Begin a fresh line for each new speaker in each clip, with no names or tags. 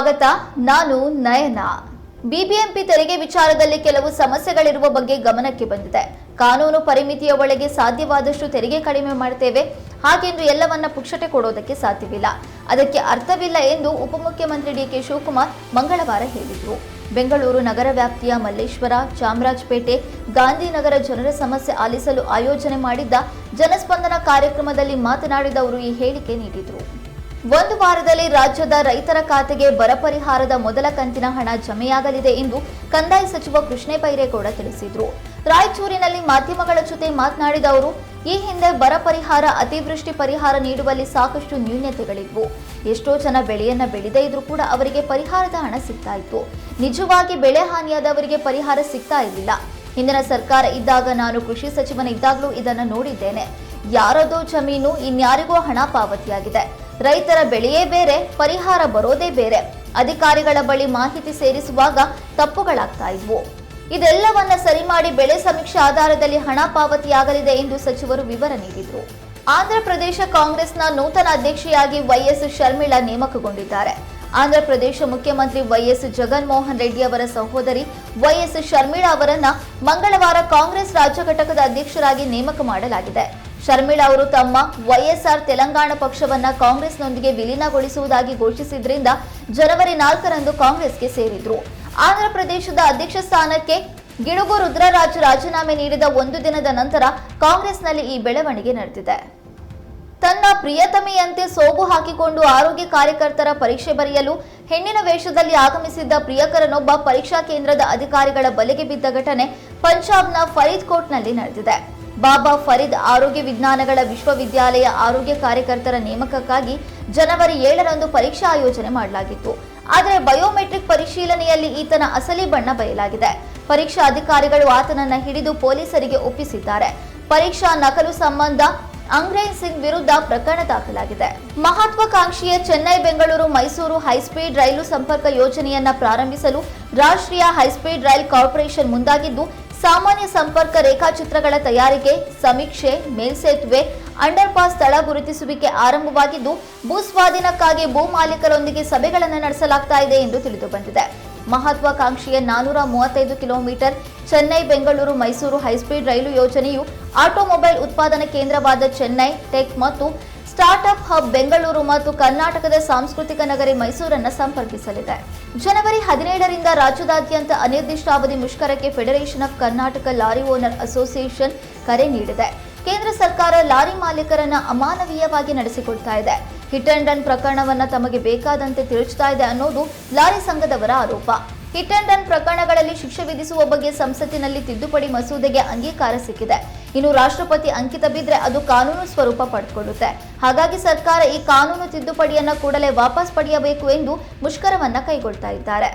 ಸ್ವಾಗತ, ನಾನು ನಯನ. ಬಿಬಿಎಂಪಿ ತೆರಿಗೆ ವಿಚಾರದಲ್ಲಿ ಕೆಲವು ಸಮಸ್ಯೆಗಳಿರುವ ಬಗ್ಗೆ ಗಮನಕ್ಕೆ ಬಂದಿದೆ. ಕಾನೂನು ಪರಿಮಿತಿಯ ಒಳಗೆ ಸಾಧ್ಯವಾದಷ್ಟು ತೆರಿಗೆ ಕಡಿಮೆ ಮಾಡ್ತೇವೆ. ಹಾಗೆಂದು ಎಲ್ಲವನ್ನ ಪುಕ್ಷಟೆ ಕೊಡೋದಕ್ಕೆ ಸಾಧ್ಯವಿಲ್ಲ. ಅದಕ್ಕೆ ಅರ್ಥವಿಲ್ಲ ಎಂದು ಉಪಮುಖ್ಯಮಂತ್ರಿ ಡಿ ಕೆ ಶಿವಕುಮಾರ್ ಮಂಗಳವಾರ ಹೇಳಿದರು. ಬೆಂಗಳೂರು ನಗರ ವ್ಯಾಪ್ತಿಯ ಮಲ್ಲೇಶ್ವರ, ಚಾಮರಾಜಪೇಟೆ, ಗಾಂಧಿನಗರ ಜನರ ಸಮಸ್ಯೆ ಆಲಿಸಲು ಆಯೋಜನೆ ಮಾಡಿದ್ದ ಜನಸ್ಪಂದನ ಕಾರ್ಯಕ್ರಮದಲ್ಲಿ ಮಾತನಾಡಿದ ಅವರು ಈ ಹೇಳಿಕೆ ನೀಡಿದರು. ಒಂದು ವಾರದಲ್ಲಿ ರಾಜ್ಯದ ರೈತರ ಖಾತೆಗೆ ಬರ ಪರಿಹಾರದ ಮೊದಲ ಕಂತಿನ ಹಣ ಜಮೆಯಾಗಲಿದೆ ಎಂದು ಕಂದಾಯ ಸಚಿವ ಕೃಷ್ಣ ಬೈರೇಗೌಡ ತಿಳಿಸಿದರು. ರಾಯಚೂರಿನಲ್ಲಿ ಮಾಧ್ಯಮಗಳ ಜೊತೆ ಮಾತನಾಡಿದ ಅವರು, ಈ ಹಿಂದೆ ಬರ ಪರಿಹಾರ, ಅತಿವೃಷ್ಟಿ ಪರಿಹಾರ ನೀಡುವಲ್ಲಿ ಸಾಕಷ್ಟು ನ್ಯೂನ್ಯತೆಗಳಿದ್ವು ಎಷ್ಟೋ ಜನ ಬೆಳೆಯನ್ನ ಬೆಳೆದೇ ಇದ್ರೂ ಕೂಡ ಅವರಿಗೆ ಪರಿಹಾರದ ಹಣ ಸಿಗ್ತಾ ಇತ್ತು. ನಿಜವಾಗಿ ಬೆಳೆ ಹಾನಿಯಾದವರಿಗೆ ಪರಿಹಾರ ಸಿಗ್ತಾ ಇರಲಿಲ್ಲ. ಹಿಂದಿನ ಸರ್ಕಾರ ಇದ್ದಾಗ ನಾನು ಕೃಷಿ ಸಚಿವನಿದ್ದಾಗಲೂ ಇದನ್ನು ನೋಡಿದ್ದೇನೆ. ಯಾರದೋ ಜಮೀನು ಇನ್ಯಾರಿಗೋ ಹಣ ಪಾವತಿಯಾಗಿದೆ. ರೈತರ ಬೆಳೆಯೇ ಬೇರೆ, ಪರಿಹಾರ ಬರೋದೇ ಬೇರೆ. ಅಧಿಕಾರಿಗಳ ಬಳಿ ಮಾಹಿತಿ ಸೇರಿಸುವಾಗ ತಪ್ಪುಗಳಾಗ್ತಾ ಇದ್ವು. ಇದೆಲ್ಲವನ್ನ ಸರಿ ಮಾಡಿ ಬೆಳೆ ಸಮೀಕ್ಷೆ ಆಧಾರದಲ್ಲಿ ಹಣ ಪಾವತಿಯಾಗಲಿದೆ ಎಂದು ಸಚಿವರು ವಿವರ ನೀಡಿದರು. ಆಂಧ್ರ ಪ್ರದೇಶ ಕಾಂಗ್ರೆಸ್ನ ನೂತನ ಅಧ್ಯಕ್ಷೆಯಾಗಿ ವೈಎಸ್ ಶರ್ಮಿಳಾ ನೇಮಕಗೊಂಡಿದ್ದಾರೆ. ಆಂಧ್ರ ಪ್ರದೇಶ ಮುಖ್ಯಮಂತ್ರಿ ವೈಎಸ್ ಜಗನ್ಮೋಹನ್ ರೆಡ್ಡಿ ಅವರ ಸಹೋದರಿ ವೈಎಸ್ ಶರ್ಮಿಳಾ ಅವರನ್ನ ಮಂಗಳವಾರ ಕಾಂಗ್ರೆಸ್ ರಾಜ್ಯ ಘಟಕದ ಅಧ್ಯಕ್ಷರಾಗಿ ನೇಮಕ ಮಾಡಲಾಗಿದೆ. ಶರ್ಮಿಳಾ ಅವರು ತಮ್ಮ ವೈಎಸ್ಆರ್ ತೆಲಂಗಾಣ ಪಕ್ಷವನ್ನ ಕಾಂಗ್ರೆಸ್ನೊಂದಿಗೆ ವಿಲೀನಗೊಳಿಸುವುದಾಗಿ ಘೋಷಿಸಿದ್ರಿಂದ ಜನವರಿ ನಾಲ್ಕರಂದು ಕಾಂಗ್ರೆಸ್ಗೆ ಸೇರಿದ್ರು. ಆಂಧ್ರ ಪ್ರದೇಶದ ಅಧ್ಯಕ್ಷ ಸ್ಥಾನಕ್ಕೆ ಗಿಡುಗು ರುದ್ರರಾಜ್ ರಾಜೀನಾಮೆ ನೀಡಿದ ಒಂದು ದಿನದ ನಂತರ ಕಾಂಗ್ರೆಸ್ನಲ್ಲಿ ಈ ಬೆಳವಣಿಗೆ ನಡೆದಿದೆ. ತನ್ನ ಪ್ರಿಯತಮೆಯಂತೆ ಸೋಗು ಹಾಕಿಕೊಂಡು ಆರೋಗ್ಯ ಕಾರ್ಯಕರ್ತರ ಪರೀಕ್ಷೆ ಬರೆಯಲು ಹೆಣ್ಣಿನ ವೇಷದಲ್ಲಿ ಆಗಮಿಸಿದ್ದ ಪ್ರಿಯಕರನೊಬ್ಬ ಪರೀಕ್ಷಾ ಕೇಂದ್ರದ ಅಧಿಕಾರಿಗಳ ಬಲೆಗೆ ಬಿದ್ದ ಘಟನೆ ಪಂಜಾಬ್ನ ಫರೀದ್ಕೋಟ್ನಲ್ಲಿ ನಡೆದಿದೆ. ಬಾಬಾ ಫರೀದ್ ಆರೋಗ್ಯ ವಿಜ್ಞಾನಗಳ ವಿಶ್ವವಿದ್ಯಾಲಯ ಆರೋಗ್ಯ ಕಾರ್ಯಕರ್ತರ ನೇಮಕಕ್ಕಾಗಿ ಜನವರಿ ಏಳರಂದು ಪರೀಕ್ಷಾ ಆಯೋಜನೆ ಮಾಡಲಾಗಿತ್ತು. ಆದರೆ ಬಯೋಮೆಟ್ರಿಕ್ ಪರಿಶೀಲನೆಯಲ್ಲಿ ಈತನ ಅಸಲಿ ಬಣ್ಣ ಬಯಲಾಗಿದೆ. ಪರೀಕ್ಷಾ ಅಧಿಕಾರಿಗಳು ಆತನನ್ನು ಹಿಡಿದು ಪೊಲೀಸರಿಗೆ ಒಪ್ಪಿಸಿದ್ದಾರೆ. ಪರೀಕ್ಷಾ ನಕಲು ಸಂಬಂಧ ಅಂಗ್ರೇಜ್ ಸಿಂಗ್ ವಿರುದ್ಧ ಪ್ರಕರಣ ದಾಖಲಾಗಿದೆ. ಮಹತ್ವಾಕಾಂಕ್ಷಿಯ ಚೆನ್ನೈ, ಬೆಂಗಳೂರು, ಮೈಸೂರು ಹೈಸ್ಪೀಡ್ ರೈಲು ಸಂಪರ್ಕ ಯೋಜನೆಯನ್ನ ಪ್ರಾರಂಭಿಸಲು ರಾಷ್ಟ್ರೀಯ ಹೈಸ್ಪೀಡ್ ರೈಲ್ ಕಾರ್ಪೊರೇಷನ್ ಮುಂದಾಗಿದ್ದು ಸಾಮಾನ್ಯ ಸಂಪರ್ಕ ರೇಖಾಚಿತ್ರಗಳ ತಯಾರಿಕೆ, ಸಮೀಕ್ಷೆ, ಮೇಲ್ಸೇತುವೆ, ಅಂಡರ್ಪಾಸ್ ಸ್ಥಳ ಗುರುತಿಸುವಿಕೆ ಆರಂಭವಾಗಿದ್ದು, ಭೂಸ್ವಾಧೀನಕ್ಕಾಗಿ ಭೂ ಮಾಲೀಕರೊಂದಿಗೆ ಸಭೆಗಳನ್ನು ನಡೆಸಲಾಗ್ತಾ ಇದೆ ಎಂದು ತಿಳಿದು ಬಂದಿದೆ ಮಹತ್ವಾಕಾಂಕ್ಷಿಯ ನಾನೂರ ಮೂವತ್ತೈದು kilometre Chennai, Bengaluru, Mysuru high speed ರೈಲು ಯೋಜನೆಯು ಆಟೋಮೊಬೈಲ್ ಉತ್ಪಾದನಾ ಕೇಂದ್ರವಾದ ಚೆನ್ನೈ, ಟೆಕ್ ಮತ್ತು ಸ್ಟಾರ್ಟ್ಅಪ್ ಹಬ್ ಬೆಂಗಳೂರು ಮತ್ತು ಕರ್ನಾಟಕದ ಸಾಂಸ್ಕೃತಿಕ ನಗರಿ ಮೈಸೂರನ್ನು ಸಂಪರ್ಕಿಸಲಿದೆ. ಜನವರಿ ಹದಿನೇಳರಿಂದ ರಾಜ್ಯದಾದ್ಯಂತ ಅನಿರ್ದಿಷ್ಟಾವಧಿ ಮುಷ್ಕರಕ್ಕೆ federation of Karnataka lorry owner association ಕರೆ ನೀಡಿದೆ. ಕೇಂದ್ರ ಸರ್ಕಾರ ಲಾರಿ ಮಾಲೀಕರನ್ನ ಅಮಾನವೀಯವಾಗಿ ನಡೆಸಿಕೊಡ್ತಾ ಇದೆ. ಹಿಟ್ ಅಂಡ್ ರನ್ ಪ್ರಕರಣವನ್ನು ತಮಗೆ ಬೇಕಾದಂತೆ ತಿರುಚ್ತಾ ಇದೆ ಅನ್ನೋದು ಲಾರಿ ಸಂಘದವರ ಆರೋಪ. ಹಿಟ್ ಅಂಡ್ ರನ್ ಪ್ರಕರಣಗಳಲ್ಲಿ ಶಿಕ್ಷೆ ವಿಧಿಸುವ ಬಗ್ಗೆ ಸಂಸತ್ತಿನಲ್ಲಿ ತಿದ್ದುಪಡಿ ಮಸೂದೆಗೆ ಅಂಗೀಕಾರ ಸಿಕ್ಕಿದೆ. ಇನ್ನು ರಾಷ್ಟ್ರಪತಿ ಅಂಕಿತ ಬಿದ್ರೆ ಅದು ಕಾನೂನು ಸ್ವರೂಪ ಪಡೆದುಕೊಳ್ಳುತ್ತೆ ಹಾಗಾಗಿ ಸರ್ಕಾರ ಈ ಕಾನೂನು ತಿದ್ದುಪಡಿಯನ್ನ ಕೂಡಲೇ ವಾಪಸ್ ಪಡೆಯಬೇಕು ಎಂದು ಮುಷ್ಕರವನ್ನ ಕೈಗೊಳ್ತಾ ಇದ್ದಾರೆ.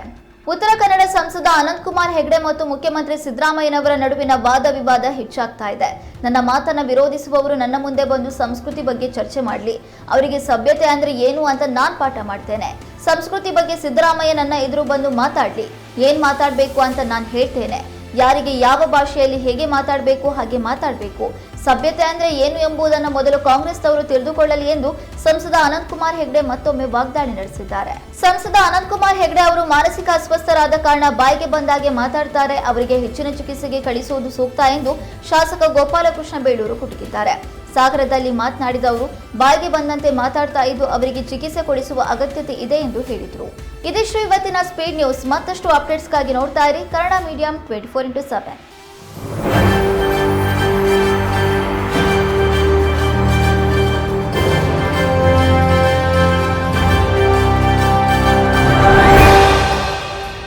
ಉತ್ತರ ಕನ್ನಡ ಸಂಸದ ಅನಂತ್ ಕುಮಾರ್ ಹೆಗಡೆ ಮತ್ತು ಮುಖ್ಯಮಂತ್ರಿ ಸಿದ್ದರಾಮಯ್ಯನವರ ನಡುವಿನ ವಾದ ವಿವಾದ ಹೆಚ್ಚಾಗ್ತಾ ಇದೆ. ನನ್ನ ಮಾತನ್ನ ವಿರೋಧಿಸುವವರು ನನ್ನ ಮುಂದೆ ಬಂದು ಸಂಸ್ಕೃತಿ ಬಗ್ಗೆ ಚರ್ಚೆ ಮಾಡಲಿ. ಅವರಿಗೆ ಸಭ್ಯತೆ ಅಂದ್ರೆ ಏನು ಅಂತ ನಾನ್ ಪಾಠ ಮಾಡ್ತೇನೆ. ಸಂಸ್ಕೃತಿ ಬಗ್ಗೆ ಸಿದ್ದರಾಮಯ್ಯ ನನ್ನ ಎದುರು ಬಂದು ಮಾತಾಡ್ಲಿ. ಏನ್ ಮಾತಾಡ್ಬೇಕು ಅಂತ ನಾನು ಹೇಳ್ತೇನೆ. ಯಾರಿಗೆ ಯಾವ ಭಾಷೆಯಲ್ಲಿ ಹೇಗೆ ಮಾತಾಡಬೇಕು, ಹಾಗೆ ಮಾತಾಡಬೇಕು. ಸಭ್ಯತೆ ಅಂದ್ರೆ ಏನು ಎಂಬುದನ್ನು ಮೊದಲು ಕಾಂಗ್ರೆಸ್ ಅವರು ತಿಳಿದುಕೊಳ್ಳಲಿ ಎಂದು ಸಂಸದ ಅನಂತ್ ಕುಮಾರ್ ಹೆಗ್ಡೆ ಮತ್ತೊಮ್ಮೆ ವಾಗ್ದಾಳಿ ನಡೆಸಿದ್ದಾರೆ. ಸಂಸದ ಅನಂತ್ ಕುಮಾರ್ ಹೆಗ್ಡೆ ಅವರು ಮಾನಸಿಕ ಅಸ್ವಸ್ಥರಾದ ಕಾರಣ ಬಾಯಿಗೆ ಬಂದಾಗೆ ಮಾತಾಡ್ತಾರೆ. ಅವರಿಗೆ ಹೆಚ್ಚಿನ ಚಿಕಿತ್ಸೆಗೆ ಕಳಿಸುವುದು ಸೂಕ್ತ ಎಂದು ಶಾಸಕ ಗೋಪಾಲಕೃಷ್ಣ ಬೇಳೂರು ಕುಟುಕಿದ್ದಾರೆ. ಸಾಗರದಲ್ಲಿ ಮಾತನಾಡಿದ ಅವರು, ಬಾಯಿಗೆ ಬಂದಂತೆ ಮಾತಾಡ್ತಾ ಇದ್ದು ಅವರಿಗೆ ಚಿಕಿತ್ಸೆ ಕೊಡಿಸುವ ಅಗತ್ಯತೆ ಇದೆ ಎಂದು ಹೇಳಿದರು. ಇದಿಷ್ಟು ಇವತ್ತಿನ ಸ್ಪೀಡ್ ನ್ಯೂಸ್ ಮತ್ತಷ್ಟು ಅಪ್ಡೇಟ್ಸ್ಗಾಗಿ ನೋಡ್ತಾ ಇರಿ Kannada medium twenty four into seven